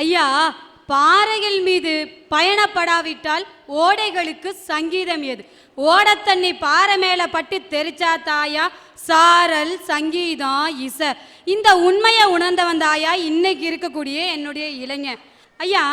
ஐயா பாறைகள் மீது பயணப்படாவிட்டால் ஓடைகளுக்கு சங்கீதம் எது? ஓடத்தண்ணி பாறை மேல பட்டு தெரிச்சா தாயா? சாரல் சங்கீதம் இசை. இந்த உண்மையை உணர்ந்தவன் தாயா? இன்னைக்கு இருக்கக்கூடிய என்னுடைய இளைஞன். ஐயா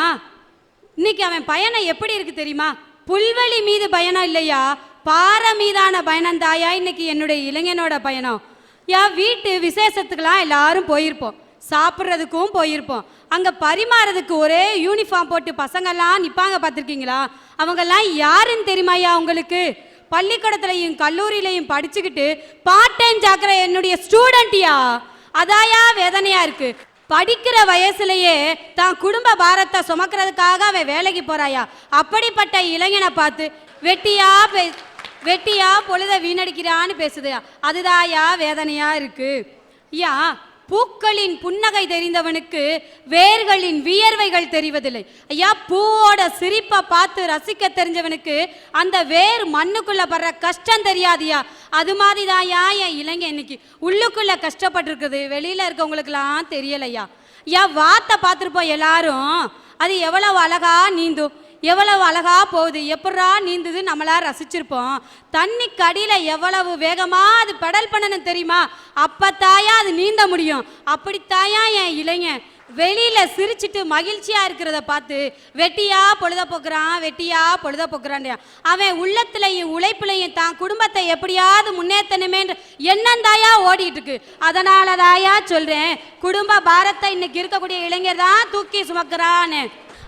இன்னைக்கு அவன் பயணம் எப்படி இருக்கு தெரியுமா? புல்வெளி மீது பயணம் இல்லையா? பாறை மீதான பயணம் தாயா? இன்னைக்கு என்னுடைய இளைஞனோட பயணம். யா வீட்டு விசேஷத்துக்கெல்லாம் எல்லாரும் போயிருப்போம். சாப்பிட்றதுக்கும் போயிருப்போம். அங்கே பரிமாறதுக்கு ஒரே யூனிஃபார்ம் போட்டு பசங்கெல்லாம் நிற்பாங்க பார்த்துருக்கீங்களா? அவங்கெல்லாம் யாருன்னு தெரியுமாயா உங்களுக்கு? பள்ளிக்கூடத்துலையும் கல்லூரியிலையும் படிச்சுக்கிட்டு பார்ட் டைம் ஜாக்கிற என்னுடைய ஸ்டூடெண்ட்டியா அதாயா வேதனையாக இருக்கு. படிக்கிற வயசுலயே தான் குடும்ப பாரத்தை சுமக்கிறதுக்காக அவன் வேலைக்கு போறாயா அப்படிப்பட்ட இளைஞனை பார்த்து வெட்டியா பே வெட்டியா பொழுத வீணடிக்கிறான்னு பேசுதையா அதுதாயா வேதனையா இருக்கு. ஐயா பூக்களின் புன்னகை தெரிந்தவனுக்கு வேர்களின் வியர்வைகள் தெரிவதில்லை. ஐயா பூவோட சிரிப்பை பார்த்து ரசிக்க தெரிஞ்சவனுக்கு அந்த வேர் மண்ணுக்குள்ள படுற கஷ்டம் தெரியாதியா? அது மாதிரிதாயா என் இளைஞன் இன்னைக்கு உள்ளுக்குள்ள கஷ்டப்பட்டிருக்குது. வெளியில இருக்கவங்களுக்குலாம் தெரியலையா? ஐயா வாத்தை பார்த்துருப்போம் எல்லாரும் அது எவ்வளவு அழகா நீந்தும். எவ்வளவு அழகா போகுது எப்படா நீந்துது நம்மளா ரசிச்சிருப்போம். தண்ணி கடியில எவ்வளவு வேகமா அது பெடல் பண்ணணும் தெரியுமா? அப்பத்தாயா அது நீந்த முடியும். அப்படித்தாயா என் இளைஞன். வெளியில சிரிச்சிட்டு மகிழ்ச்சியா இருக்கிறத பார்த்து வெட்டியா பொழுத போக்குறான் வெட்டியா பொழுத போக்குறான் அவன் உள்ளத்துலையும் உழைப்புலையும் தான் குடும்பத்தை எப்படியாவது முன்னேற்றணுமேன்ற எண்ணம் தாயா ஓடிட்டு இருக்கு அதனால தாயா சொல்றேன் குடும்ப பாரத்தை இன்னைக்கு இருக்கக்கூடிய இளைஞர் தான் தூக்கி சுமக்கிறான்னு.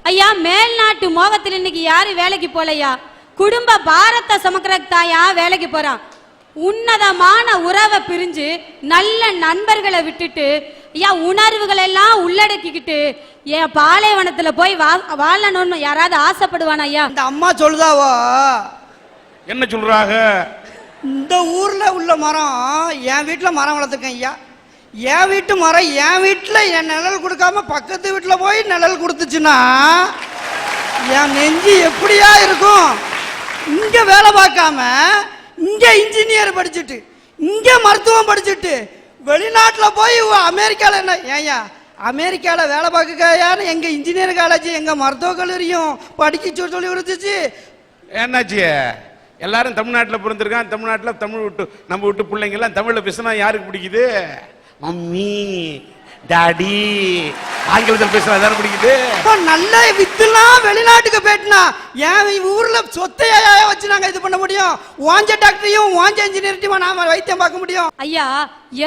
ஐயா மேல்நாட்டு மோகத்தில் இன்னைக்கு யாரு வேலைக்கு போலையா? குடும்ப பாரத்தை சுமக்கிறதுக்கு தாயா வேலைக்கு போறான். உன்னதமான உறவை பிரிஞ்சு நல்ல நண்பர்களை விட்டுட்டு ஐயா உணர்வுகள் எல்லாம் உள்ளடக்கிக்கிட்டு என் பாலைவனத்துல போய் வா வாழணும்னு யாராவது ஆசைப்படுவானா ஐயா? இந்த அம்மா சொல்லுதாவோ? என்ன சொல்றாங்க? இந்த ஊர்ல உள்ள மரம் என் வீட்டுல மரம் வளர்த்துருக்கேன் ஐயா. என் வீட்டு மரம் என் வீட்டில் என் நிழல் கொடுக்காம பக்கத்து வீட்டில் போய் நிழல் கொடுத்துச்சுன்னா என் நெஞ்சு எப்படியா இருக்கும்? இங்கே வேலை பார்க்காம இங்கே இன்ஜினியர் படிச்சுட்டு இங்கே மருத்துவம் படிச்சுட்டு வெளிநாட்டில் போய் அமெரிக்காவில் என்ன ஏயா அமெரிக்காவில் வேலை பார்க்கயான்னு எங்கள் இன்ஜினியர் காலேஜ் எங்கள் மருத்துவ கல்லூரியும் படிக்க சொல்லி கொடுத்துச்சு. என்னாச்சு? எல்லாரும் தமிழ்நாட்டில் பிறந்திருக்கான் தமிழ்நாட்டில் தமிழ் விட்டு நம்ம விட்டு பிள்ளைங்கெல்லாம் தமிழில் பேசினா யாருக்கு பிடிக்குது? மம்மி டாடி ஆங்கிலத்தில் பேசினா தானே பிடிக்குது? நல்ல வித்துலாம் வெளிநாட்டுக்கு போயிட்டுனா என் ஊர்ல சொத்தையா வச்சு நாங்க இது பண்ண முடியும்? வாஞ்ச டாக்டரையும் வாஞ்ச இன்ஜினியர்ட்டையும் நாம வைத்தியம் பார்க்க முடியும். ஐயா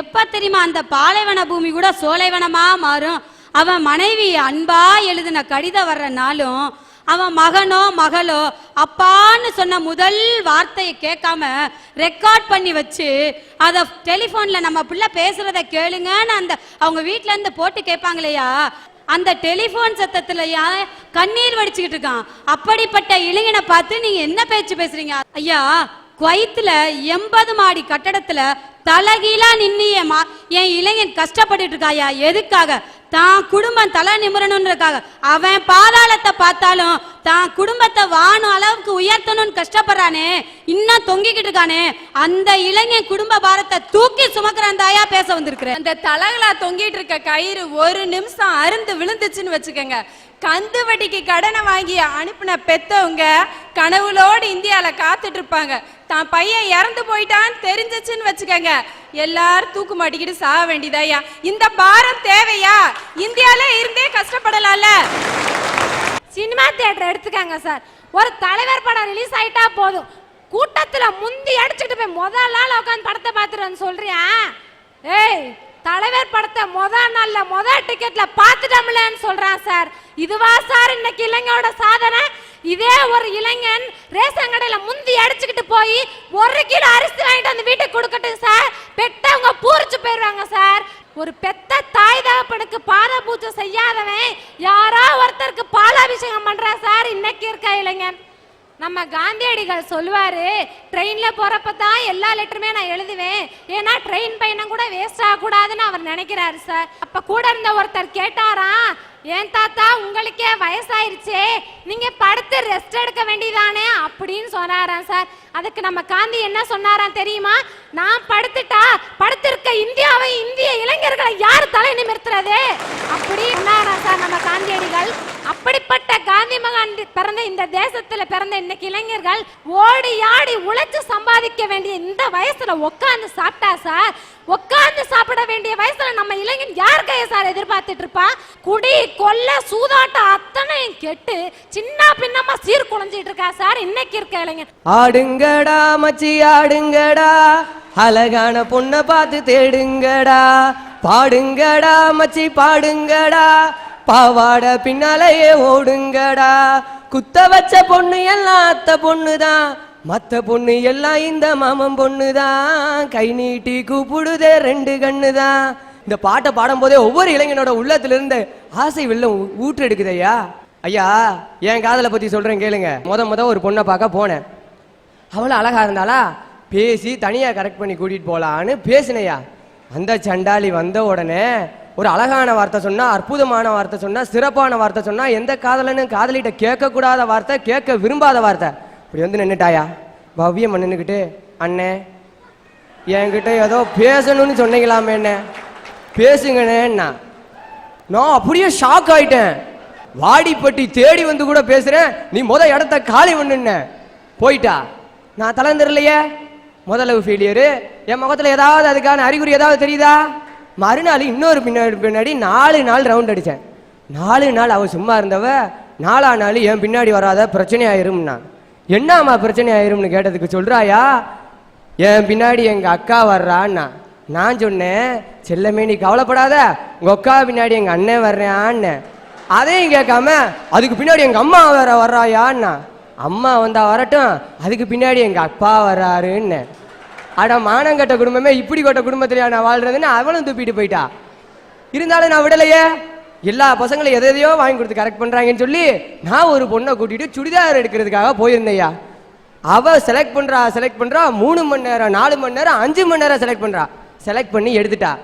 எப்ப தெரியுமா அந்த பாலைவன பூமி கூட சோலைவனமா மாறும்? அவன் மனைவி அன்பா எழுதின கடிதம் வர்ற நாளும் அவன் மகனோ மகளோ அப்பான்னு சொன்ன முதல் வார்த்தையை கேட்காம ரெக்கார்ட் பண்ணி வச்சு அதை டெலிஃபோன்ல நம்ம பிள்ளை பேசுறத கேளுங்கன்னு அந்த அவங்க வீட்டிலேருந்து இருந்து போட்டு கேட்பாங்களையா? அந்த டெலிஃபோன் சத்தத்துலயா கண்ணீர் வடிச்சுக்கிட்டு இருக்கான். அப்படிப்பட்ட இளைஞனை பார்த்து நீங்க என்ன பேச்சு பேசுறீங்க? ஐயா குவைத்துல எண்பது மாடி கட்டடத்துல தலகீழா நின்னு என் மா- என் இளைஞன் கஷ்டப்பட்டு இருக்காயா? எதுக்காக? தான் குடும்பம் தலை நிமிரணுன்றக்காக அவன் பாதாளத்தை பார்த்தாலும் தான் குடும்பத்தை வானும் அளவுக்கு உயர்த்தணும்னு கஷ்டப்படுறானே இன்னும் தொங்கிக்கிட்டு இருக்கானே அந்த இளைஞன் குடும்ப பாரத்தை தூக்கி சுமக்கிறான் தாயா பேச வந்திருக்கிறேன். அந்த தலகளா தொங்கிட்டு இருக்க கயிறு ஒரு நிமிஷம் அருந்து விழுந்துச்சுன்னு வச்சுக்கோங்க. கந்து வட்டிக்கு கடனை வாங்கி அனுப்பின பெத்தவங்க கனவுலோடு இந்தியாவில் காத்துட்டு இருப்பாங்க தான் பையன் இறந்து போயிட்டான்னு தெரிஞ்சிச்சுன்னு வச்சுக்கோங்க. எல்லாரும் தூக்கு மாட்டிக்கிட்டு சாக வேண்டியதாயா இந்த பாரம் தேவையா? இந்தியால இருந்தே கஷ்டப்படலாம்ல. சினிமா தியேட்டர் எடுத்துக்காங்க சார். ஒரு தலைவர் படம் ரிலீஸ் ஆயிட்டா போதும். கூட்டத்துல முந்தி அடிச்சுட்டு போய் முதல் நாள் உட்காந்து படத்தை பார்த்துட்டு சொல்றியா? ஏய் தலைவர் படத்தை முத நாள்ல முத டிக்கெட்ல பார்த்துட்டோம்லன்னு சொல்றான் சார். இதுவா சார் இன்னைக்கு இளைஞரோட சாதனை? இதே ஒரு இளைஞன் ரேஷன் கடையில முந்தி அடிச்சுக்கிட்டு போய் ஒரு கிலோ அரிசி வாங்கிட்டு வந்து வீட்டுக்கு கொடுக்கட்டும் சார். பெத்தவங்க பூரிச்சு போயிடுவாங்க சார். ஒரு பெத்த தாய் தகப்பனுக்கு பாத பூஜை செய்யாதவன் யாரோ ஒருத்தருக்கு பாலாபிஷேகம் பண்றான் சார். இன்னைக்கு இருக்க இளைஞன். நம்ம காந்தியடிகள் சொல்லுவாரு ட்ரெயின்ல போறப்ப தான் எல்லா லெட்டருமே நான் எழுதுவேன். ஏன்னா ட்ரெயின் பயணம் கூட வேஸ்ட் ஆகக்கூடாதுன்னு அவர் நினைக்கிறாரு சார். அப்ப கூட இருந்த ஒருத்தர் கேட்டாராம் ஏன் தாத்தா உங்களுக்கே வயசாயிருச்சே. நீங்க படுத்து ரெஸ்ட் எடுக்க வேண்டியதானே அப்படின்னு சொன்னாராம் சார். அதுக்கு நம்ம காந்தி என்ன சொன்னாராம் தெரியுமா? நான் படுத்துட்டா படுத்திருக்க இந்தியாவை இந்திய இளைஞர்களை யார் தலை நிமிர்த்துறது? அப்படி சொன்னாராம் சார் நம்ம காந்தியடிகள். அப்படிப்பட்ட காந்தி மகாந்தி பிறந்த இந்த தேசத்துல பிறந்த இன்னைக்கு இளைஞர்கள் ஓடி ஆடி உழைச்சு சம்பாதிக்க வேண்டிய இந்த வயசுல உட்காந்து சாப்பிட்டா சார்? உட்காந்து சாப்பிட வேண்டிய வயசுல நம்ம இளைஞன் யார் கைய சார் எதிர்பார்த்துட்டு இருப்பா? குடி கொல்ல சூதாட்டம் அத்தனையும் கெட்டு சின்ன பின்னமா சீர் குலைஞ்சிட்டு இருக்கா சார்? இன்னைக்கு இருக்க இளைஞன். ஆடுங்கடா மச்சி ஆடுங்கடா. அழகான பொண்ணை பார்த்து தேடுங்கடா. பாடுங்கடா மச்சி பாடுங்கடா. பாவாட பின்னாலேயே ஓடுங்கடா. குத்த வச்ச பொண்ணு எல்லாம் அத்த பொண்ணுதான். மத்த பொண்ணு எல்லாம் இந்த மாமன் பொண்ணுதான். கை நீட்டி கூப்பிடுதே ரெண்டு கண்ணுதான். இந்த பாட்டை பாடும்போதே ஒவ்வொரு இளைஞனோட உள்ளத்துல இருந்து ஆசை வெள்ளம் ஊ- ஊற்று ஐயா என் காதலை பத்தி சொல்றேன் கேளுங்க. முத முத ஒரு பொண்ணை பார்க்க போனேன். அவளும் அழகா இருந்தாளா? பேசி தனியா கரெக்ட் பண்ணி கூட்டிட்டு போலான்னு பேசினையா. அந்த சண்டாளி வந்த உடனே ஒரு அழகான வார்த்தை சொன்னால் அற்புதமான வார்த்தை சொன்னால் சிறப்பான வார்த்தை சொன்னால் எந்த காதலனும் காதலிகிட்ட கேட்கக்கூடாத வார்த்தை கேட்க விரும்பாத வார்த்தை. இப்படி வந்து நின்றுட்டாயா பவ்யம் நின்றுக்கிட்டு அண்ணே என்கிட்ட ஏதோ பேசணும்னு சொன்னீங்களாமே என்ன பேசுங்கண்ணேண்ணா நான் அப்படியே ஷாக் ஆயிட்டேன். வாடிப்பட்டி தேடி வந்து கூட பேசுகிறேன் நீ முத இடத்த காலி பண்ணுன போயிட்டா. நான் தளர்ந்துடலையே முதலவு ஃபெயிலியரு என் முகத்தில் ஏதாவது அதுக்கான அறிகுறி ஏதாவது தெரியுதா? மறுநாள் இன்னொரு பின்னாடி பின்னாடி நாலு நாள் ரவுண்ட் அடித்தேன் நாலு நாள் அவன் சும்மா இருந்தவ நாலா நாள் என் பின்னாடி வராத பிரச்சனை ஆயிரும்னா என்னம்மா பிரச்சனை ஆயிரும்னு கேட்டதுக்கு சொல்கிறாயா என் பின்னாடி எங்கள் அக்கா வர்றான்னா. நான் சொன்னேன் செல்லமே நீ கவலைப்படாத. உங்கள் அக்கா பின்னாடி எங்கள் அண்ணன் வர்றான்னு. அதையும் கேட்காம அதுக்கு பின்னாடி எங்கள் அம்மா வேற வர்றாயான்னா. அம்மா வந்தால் வரட்டும் அதுக்கு பின்னாடி எங்கள் அப்பா வர்றாருன்னு. அட மானங்கட்ட குடும்பமே இப்படி கொட்ட குடும்பத்திலயா நான் வாழ்றதுன்னு அவளும் துப்பிட்டு போயிட்டா. இருந்தாலும் நான் விடலையே. எல்லா பசங்களும் எதை எதையோ வாங்கி கொடுத்து கரெக்ட் பண்ணுறாங்கன்னு சொல்லி நான் ஒரு பொண்ணை கூட்டிட்டு சுடிதார் எடுக்கிறதுக்காக போயிருந்தேயா அவ செலக்ட் பண்றா செலக்ட் பண்றா மூணு மணி நேரம் நாலு மணி நேரம் அஞ்சு மணி நேரம் செலக்ட் பண்றா. செலக்ட் பண்ணி எடுத்துட்டா.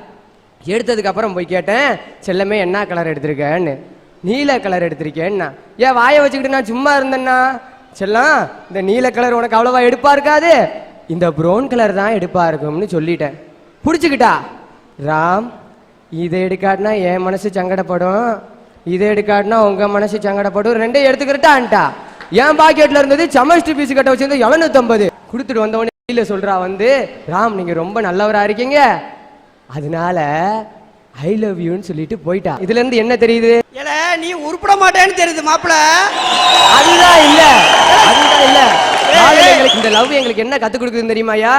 எடுத்ததுக்கு அப்புறம் போய் கேட்டேன் செல்லமே என்ன கலர் எடுத்திருக்கேன்னு? நீல கலர் எடுத்திருக்கேன்னா. ஏன் வாயை வச்சுக்கிட்டு நான் சும்மா இருந்தேன்னா? செல்லம் இந்த நீல கலர் உனக்கு அவ்வளவா எடுப்பா இருக்காது. இந்த ப்ரௌன் கலர் தான் எடுப்பா இருக்கும்னு சொல்லிட்டேன். பிடிச்சிக்கிட்டா? ராம் இதை எடுக்காட்டினா என் மனசு சங்கடப்படும். இதை எடுக்காட்டினா உங்க மனசு சங்கடப்படும். ரெண்டையும் எடுத்துக்கிட்டான்ட்டா என் பாக்கெட்ல இருந்தது சமஸ்டி பீஸ் கட்ட வச்சிருந்து எழுநூத்தம்பது. கொடுத்துட்டு வந்தவொடனே வெளியில சொல்றா வந்து ராம் நீங்க ரொம்ப நல்லவரா இருக்கீங்க. அதனால ஐ லவ் யூன்னு சொல்லிட்டு போயிட்டா. இதுல இருந்து என்ன தெரியுது? ஏல நீ உருப்பட மாட்டேன்னு தெரியுது மாப்பிள. அதுதான் இல்ல. அதுதான் இல்ல. இந்த லவ் எங்களுக்கு என்ன கத்து கொடுக்குதுன்னு தெரியுமாயா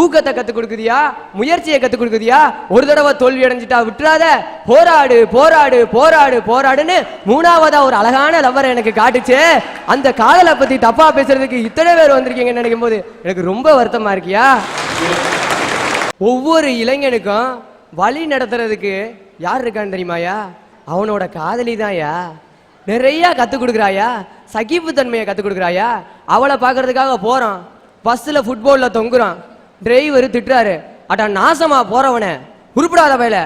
ஊக்கத்தை கத்து கொடுக்குதியா? முயற்சியை கத்து கொடுக்குதியா? ஒரு தடவை தோல்வி அடைஞ்சிட்டா விட்டுறாத. போராடு போராடு போராடு போராடுன்னு மூணாவதா ஒரு அழகான லவ்வரை எனக்கு காட்டுச்சு. அந்த காதலை பத்தி தப்பா பேசுறதுக்கு இத்தனை பேர் வந்திருக்கீங்கன்னு நினைக்கும் போது எனக்கு ரொம்ப வருத்தமா இருக்கியா? ஒவ்வொரு இளைஞனுக்கும் வழி நடத்துறதுக்கு யார் இருக்கான்னு தெரியுமாயா அவனோட காதலி தான்யா நிறைய கற்றுக் கொடுக்குறாயா? சகிப்பு தன்மையை கற்றுக் கொடுக்குறாயா? அவளை பார்க்கறதுக்காக போகிறான் பஸ்ஸில் ஃபுட்பாலில் தொங்குறான். டிரைவர் திட்டுறாரு. அடா நாசமா போகிறவனே உருப்பிடாத பையல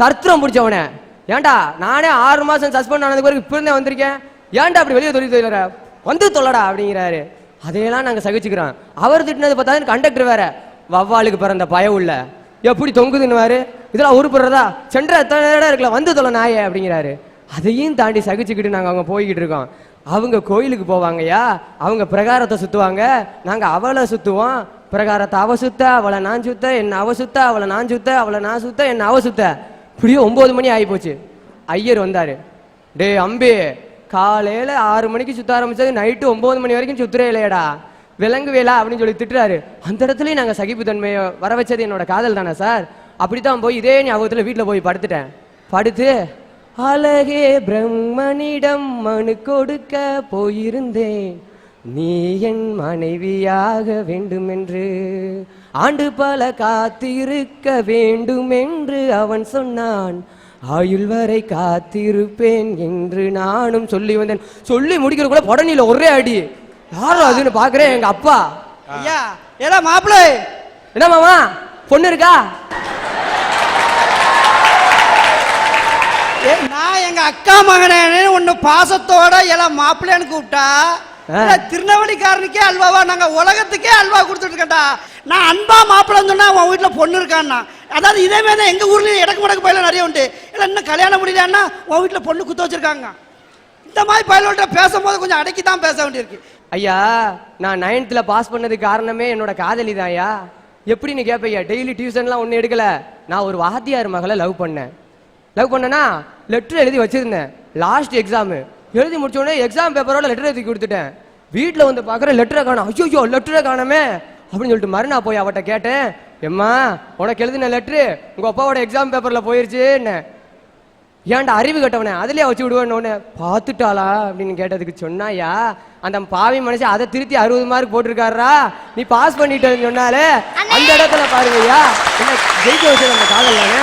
தர்த்திரம் பிடிச்சவனே. ஏன்டா நானே ஆறு மாதம் சஸ்பெண்ட் ஆனதுக்கு பிறகு இப்போ இருந்தே வந்திருக்கேன். ஏன்டா அப்படி வெளியே தொழில் தொழிலற வந்து தொல்லடா அப்படிங்கிறாரு. அதையெல்லாம் நாங்கள் சகிச்சுக்கிறோம். அவர் திட்டினது பார்த்தா கண்டக்டர் வேற. வவ்வாளுக்கு பிறந்த பயம் உள்ள. எப்படி தொங்குதுன்னுவாரு? இதெல்லாம் உருப்படுறதா? சென்ற எத்தனை இடம் இருக்கல வந்து தொலை நாயே அப்படிங்கிறாரு. அதையும் தாண்டி சகிச்சுக்கிட்டு நாங்கள் அவங்க போய்கிட்டு இருக்கோம். அவங்க கோயிலுக்கு போவாங்கய்யா அவங்க பிரகாரத்தை சுற்றுவாங்க நாங்கள் அவளை சுற்றுவோம் பிரகாரத்தை அவ சுத்த அவளை நான் சுத்த என்ன அவ சுத்த அவளை நான் சுத்த அவளை நான் சுத்த என்ன அவ சுத்த. இப்படியே ஒம்பது மணி ஆகி போச்சு ஐயர் வந்தார். டேய் அம்பி காலையில் ஆறு மணிக்கு சுத்த ஆரம்பிச்சது நைட்டு ஒம்பது மணி வரைக்கும் சுத்துறே இல்லையடா. விலங்கு வேலா அப்படின்னு சொல்லி திட்டுறாரு. அந்த இடத்துலையும் நாங்கள் சகிப்பு சகிப்புத்தன்மையை வர வச்சது என்னோட காதல் தானே சார்? அப்படி தான் போய் இதே ஞாபகத்தில் வீட்டில் போய் படுத்துட்டேன். படுத்து அழகே பிரம்மனிடம் மனு கொடுக்க போயிருந்தேன். நீ என் மனைவியாக வேண்டுமென்று ஆண்டு பல காத்திருக்க வேண்டுமென்று அவன் சொன்னான். ஆயுள் வரை காத்திருப்பேன் என்று நானும் சொல்லி வந்தேன். சொல்லி முடிக்கிறக்குள்ள புடனில ஒரே அடி. யாரும் அதுன்னு பாக்குறேன் எங்க அப்பா. ஐயா ஏல மாப்பிள என்ன மாமா? பொண்ணு இருக்கா? நான் எங்க அக்கா மகனேன்னு ஒன்னு பாசத்தோட எல்லாம் மாப்பிள்ளைன்னு கூப்பிட்டா. இல்ல, திருநெல்வேலிக்காரனுக்கே அல்வாவா நாங்க உலகத்துக்கே அல்வா கொடுத்துட்டு இருக்கேன்டா. நான் அன்பா மாப்பிள்ளைன்னு சொன்னா உன் வீட்டுல பொண்ணு இருக்கான்னா. அதாவது இதே மாதிரி தான் எங்க ஊர்லயும் இடக்கு மடக்கு பயில நிறைய உண்டு. இல்ல இன்னும் கல்யாணம் முடியலன்னா உன் வீட்டுல பொண்ணு குத்த வச்சிருக்காங்க. இந்த மாதிரி பயலோட்ட பேசும்போது கொஞ்சம் அடக்கி தான் பேச வேண்டியிருக்கு. ஐயா நான் நைன்த்தில் பாஸ் பண்ணதுக்கு காரணமே என்னோட காதலி தான்யா எப்படின்னு கேட்பையா டெய்லி டியூஷன்லாம் ஒன்றும் எடுக்கல. நான் ஒரு வாத்தியார் மகளை லவ் பண்ணேன். லவ் பண்ணேன்னா லெட்டர் எழுதி வச்சிருந்தேன். லாஸ்ட் எக்ஸாமு எழுதி முடிச்ச உடனே எக்ஸாம் பேப்பரோட லெட்டர் எழுதி கொடுத்துட்டேன். வீட்டில் வந்து பார்க்குற லெட்டரை காணும். ஐயோ லெட்டரை காணாமே. அப்படின்னு சொல்லிட்டு மறுநாள் போய் அவட்ட கேட்டேன். எம்மா உனக்கு எழுதின லெட்ரு உங்கள் அப்பாவோட எக்ஸாம் பேப்பரில் போயிருச்சுன்னு ஏன்டா அறிவு கட்டவனே? அதுலயே வச்சு விடுவேன்னு பார்த்துட்டாளா? அப்படின்னு கேட்டதுக்கு சொன்னாயா அந்த பாவி மனுஷன் அதை திருத்தி அறுபது மார்க் போட்டிருக்காரா நீ பாஸ் பண்ணிட்டேன்னு சொன்னாலே அந்த இடத்துல பாருங்கய்யா. என்ன ஜெயிக்க வச்சது அந்த காதல் தானே?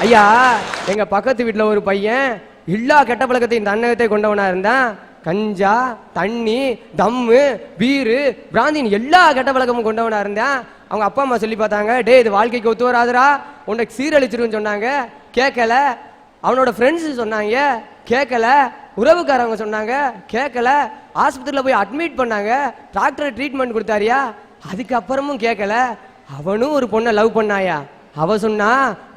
ஐயா எங்க பக்கத்து வீட்டுல ஒரு பையன் எல்லா கெட்ட பழக்கத்தையும் தன்னகத்தை கொண்டவனா இருந்தான். கஞ்சா தண்ணி தம்மு பீரு பிராந்தின் எல்லா கெட்ட பழக்கமும் கொண்டவனா இருந்தான். அவங்க அப்பா அம்மா சொல்லி பார்த்தாங்க டே இது வாழ்க்கைக்கு ஒத்து வராதுடா. உனக்கு சீரழிச்சிருன்னு சொன்னாங்க. கேட்கல. அவனோட ஃப்ரெண்ட்ஸ் சொன்னாங்க கேட்கல. உறவுக்காரவங்க சொன்னாங்க கேட்கல. ஆஸ்பத்திரியில் போய் அட்மிட் பண்ணாங்க. டாக்டர் ட்ரீட்மெண்ட் கொடுத்தாரியா. அதுக்கப்புறமும் கேட்கல. அவனும் ஒரு பொண்ணை லவ் பண்ணாயா. அவ சொன்னா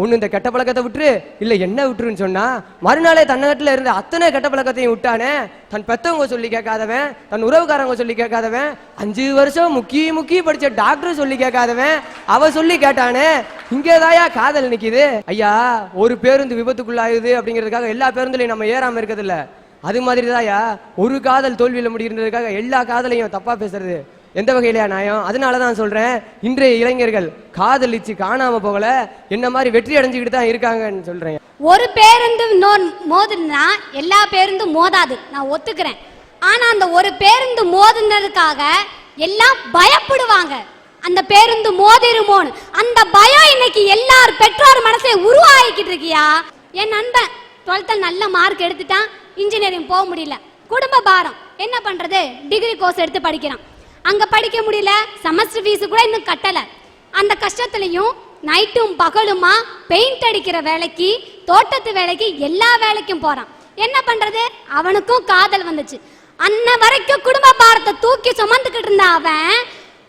ஒன்று இந்த கெட்ட பழக்கத்தை விட்டுரு. இல்ல என்ன விட்டுருன்னு சொன்னா மறுநாளே தன்னகத்துல இருந்த அத்தனை கெட்ட பழக்கத்தையும் விட்டானே தன் பெத்தவங்க சொல்லி கேட்காதவன் தன் உறவுக்காரங்க சொல்லி கேட்காதவன் அஞ்சு வருஷம் முக்கிய முக்கிய படிச்ச டாக்டர் சொல்லி கேட்காதவன் அவ சொல்லி கேட்டானே இங்கேதாயா காதல் நிக்குது. ஐயா ஒரு பேருந்து விபத்துக்குள்ளாயுது அப்படிங்கிறதுக்காக எல்லா பேருந்துலையும் நம்ம ஏறாம இருக்கிறது அது மாதிரி தாயா ஒரு காதல் தோல்வியில முடிகிறதுக்காக எல்லா காதலையும் தப்பா பேசுறது. எந்த வகையிலையா நியாயம் அதனால தான் சொல்கிறேன் இன்றைய இளைஞர்கள் காதலிச்சு காணாமல் போகல என்ன மாதிரி வெற்றி அடைஞ்சுக்கிட்டு தான் இருக்காங்கன்னு சொல்கிறேன் ஒரு பேருந்து இன்னொரு மோதுனா எல்லா பேருந்தும் மோதாது. நான் ஒத்துக்கிறேன். ஆனால் அந்த ஒரு பேருந்து மோதுனதுக்காக எல்லாம் பயப்படுவாங்க. அந்த பேருந்து மோதிருமோன்னு. அந்த பயம் இன்னைக்கு எல்லார் பெற்றோர் மனசை உருவாக்கிட்டு இருக்கியா? என் நண்பன் டுவெல்த்தில் நல்ல மார்க் எடுத்துட்டான். இன்ஜினியரிங் போக முடியல. குடும்ப பாரம். என்ன பண்றது? டிகிரி கோர்ஸ் எடுத்து படிக்கிறான். அங்க படிக்க முடியல செமஸ்டர் ஃபீஸ் கூட இன்னும் கட்டல. அந்த கஷ்டத்துலயும் நைட்டும் பகலுமா பெயிண்ட் அடிக்கிற வேலைக்கு தோட்டத்து வேலைக்கு எல்லா வேலைக்கும் போறான். என்ன பண்றது? அவனுக்கும் காதல் வந்துச்சு. அன்ன வரைக்கும் குடும்ப பாரத்தை தூக்கி சுமந்துக்கிட்டு இருந்த அவன்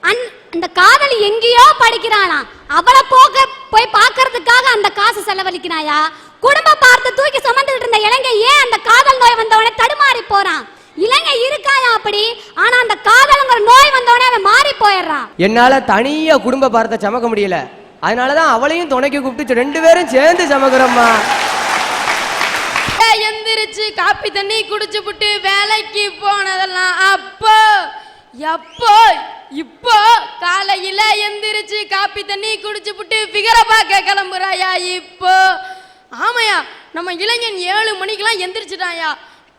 அன் அந்த காதல் எங்கேயோ படிக்கிறானா அவளை போக போய் பார்க்கறதுக்காக அந்த காசு செலவழிக்கிறாயா? குடும்ப பாரத்தை தூக்கி சுமந்துக்கிட்டு இருந்த இளைஞ ஏன் அந்த காதல் நோய் வந்தவனே தடுமாறி போறான்? இளைஞ இருக்காயா அப்படி? ஆனா அந்த காதலுங்கிற நோய் வந்தவனே அவன் மாறி போயிடுறான். என்னால தனியா குடும்ப பாரத்தை சமக்க முடியல. அதனாலதான் அவளையும் துணைக்கு கூப்பிட்டு ரெண்டு பேரும் சேர்ந்து சமக்கிறோம்மா. எந்திரிச்சு காப்பி தண்ணி குடிச்சு புட்டு வேலைக்கு போனதெல்லாம் அப்போ எப்போ இப்போ காலையில எந்திரிச்சு காப்பி தண்ணி குடிச்சு புட்டு ஃபிகரை பார்க்க கிளம்புறாயா இப்போ? ஆமாயா நம்ம இளைஞன் ஏழு மணிக்கெல்லாம் எந்திரிச்சிட்டாயா?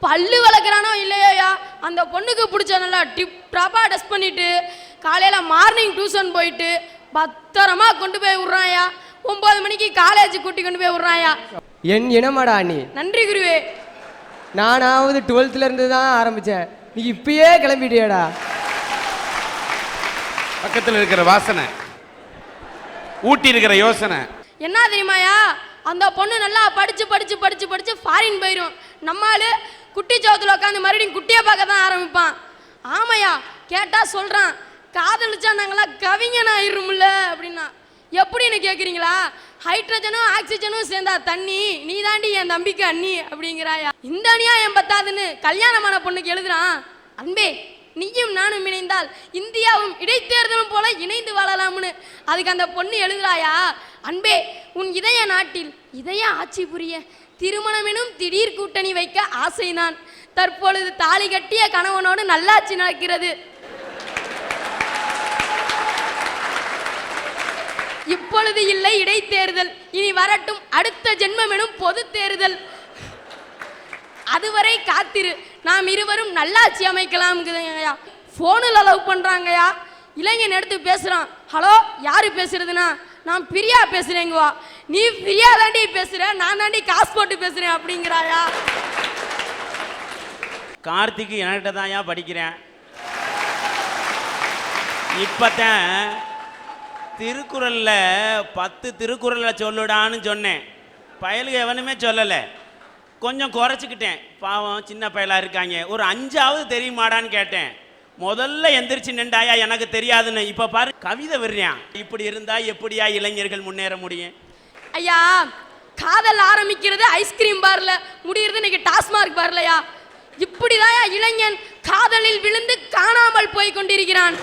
பல்லு வளர்க்குறானோ இல்லையோயா? அந்த பொண்ணுக்கு பிடிச்ச நல்லா டிப் டாப்பாக டஸ்ட் பண்ணிட்டு காலையில் மார்னிங் டியூஷன் போயிட்டு பத்திரமா கொண்டு போய் விட்றாயா? ஒன்பது மணிக்கு காலேஜ் கூட்டி கொண்டு போய் விட்றாயா? என் இனமாடா நீ. நன்றி குருவே. நானாவது டுவெல்த்ல இருந்து தான் ஆரம்பிச்சேன். நீ இப்பயே கிளம்பிட்டியடா. பக்கத்தில் இருக்கிற வாசனை ஊட்டி இருக்கிற யோசனை. என்ன தெரியுமாயா? அந்த பொண்ணு நல்லா படிச்சு படிச்சு படிச்சு படிச்சு ஃபாரின் போயிடும் நம்மாளு குட்டி சோத்துல உட்காந்து மறுபடியும் குட்டியை பார்க்க தான் ஆரம்பிப்பான். ஆமாயா கேட்டா சொல்றான் காதலிச்சா நாங்களாம் கவிஞன் ஆயிரும்ல? அப்படின்னா. எப்படின்னு கேக்குறீங்களா? ஹைட்ரஜனும் ஆக்சிஜனும் சேர்ந்தா தண்ணி நீ தாண்டி என் தம்பிக்கு அண்ணி அப்படிங்கிறாயா. இந்த அணியா என் பத்தாதுன்னு கல்யாணமான பொண்ணுக்கு எழுதுறான். அன்பே நீயும் நானும் இணைந்தால் இந்தியாவும் இடைத்தேர்தலும் போல இணைந்து வாழலாம்னு அதுக்கு அந்த பொண்ணு எழுதுறாயா? அன்பே உன் இதய நாட்டில் இதய ஆட்சி புரிய? திருமணமெனும் திடீர் கூட்டணி வைக்க ஆசைதான் தற்பொழுது தாலி கட்டிய கணவனோடு நல்லாட்சி நடக்கிறது. இப்பொழுது இல்லை இடைத்தேர்தல். இனி வரட்டும் அடுத்த ஜென்மமெனும் பொது தேர்தல். அதுவரை காத்திரு. நாம் இருவரும் நல்லாட்சி அமைக்கலாம்ங்குதுங்கய்யா ஃபோனில் லவ் பண்ணுறாங்கய்யா இளைஞன் எடுத்து பேசுகிறான் ஹலோ யார் பேசுறதுனா நான் பிரியா பேசுகிறேங்குவா நீ ஃப்ரீயா தாண்டி பேசுற நான் தாண்டி காசு போட்டு பேசுகிறேன் அப்படிங்கிறாயா? கார்த்திக்கு என்கிட்ட தான் படிக்கிறேன்? இப்பத்தான் திருக்குறளில் பத்து திருக்குறளை சொல்லுடான்னு சொன்னேன். பயலுக்கு எவனுமே சொல்லலை. கொஞ்சம் குறைச்சிக்கிட்டேன். பாவம் சின்ன பயலாக இருக்காங்க. ஒரு அஞ்சாவது தெரியுமாடான்னு கேட்டேன். முதல்ல எந்திரிச்சு நின்றாயா? எனக்கு தெரியாதுன்னு. இப்போ பாரு கவிதை வர்றியான் இப்படி இருந்தால் எப்படியா இளைஞர்கள் முன்னேற முடியும்? ஐயா காதல் ஆரம்பிக்கிறது ஐஸ்கிரீம் பார்ல முடியறது இன்னைக்கு டாஸ்மார்க் பார்லையா இப்படிதான் இளைஞன் காதலில் விழுந்து காணாமல் போய் கொண்டிருக்கிறான்.